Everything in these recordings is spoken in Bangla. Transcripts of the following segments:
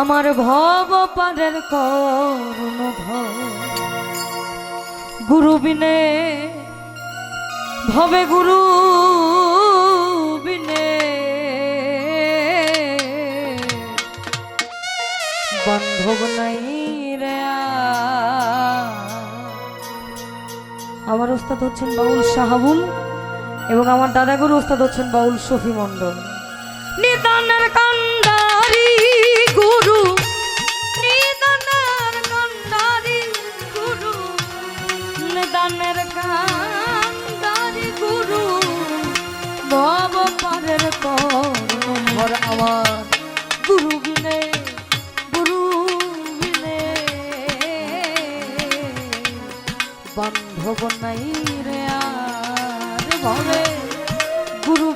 আমার ভব পারের করুণ গুরু বিনে, ভবে গুরু বিনে। বান্ধব নাই রে আমার ওস্তাদ হচ্ছেন বাউল শাহাবুল এবং আমার দাদাগুরু ওস্তাদ হচ্ছেন বাউল শফি মণ্ডল। নিদানের কান্ডারি গুরু নিদানের গুরু নিদানের গুরু ভব পারের আমার। গুরু বিনে গুরু বিনে বান্ধব নাই রে আর ভবে গুরু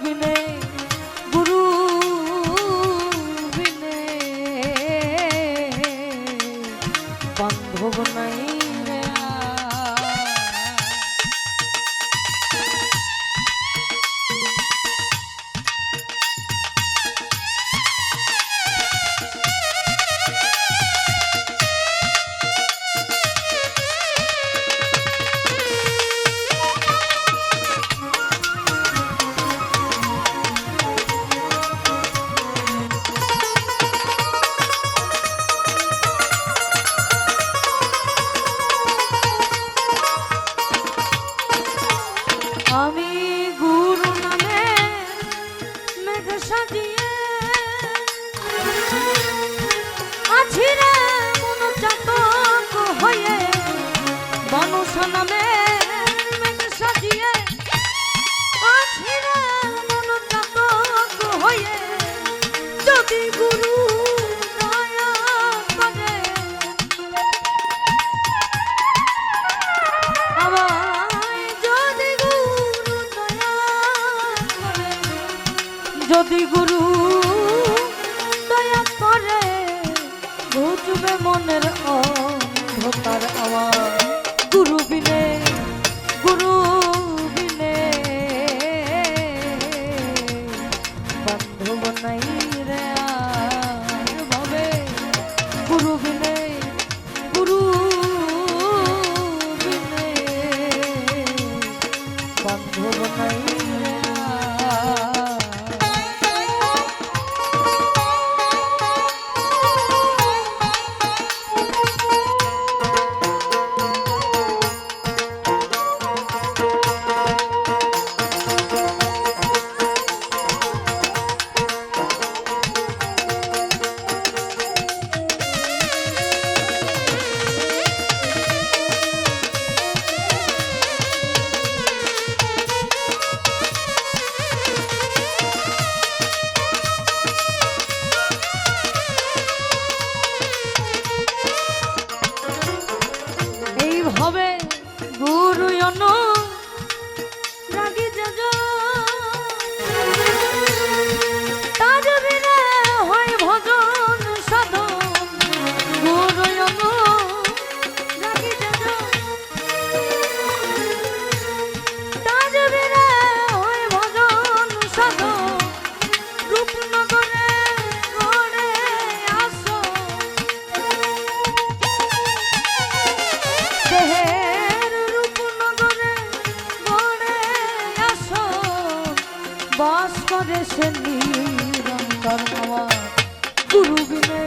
হয়ে মানুষ নামে সাজিয়ে হয়ে যদি গুরু যদি গুরু দয়া করে, বুঝবে মনের অন্ধকার আমার গুরু বিনে গুরু বাস করে সে নিরন্তর গুরু বিনে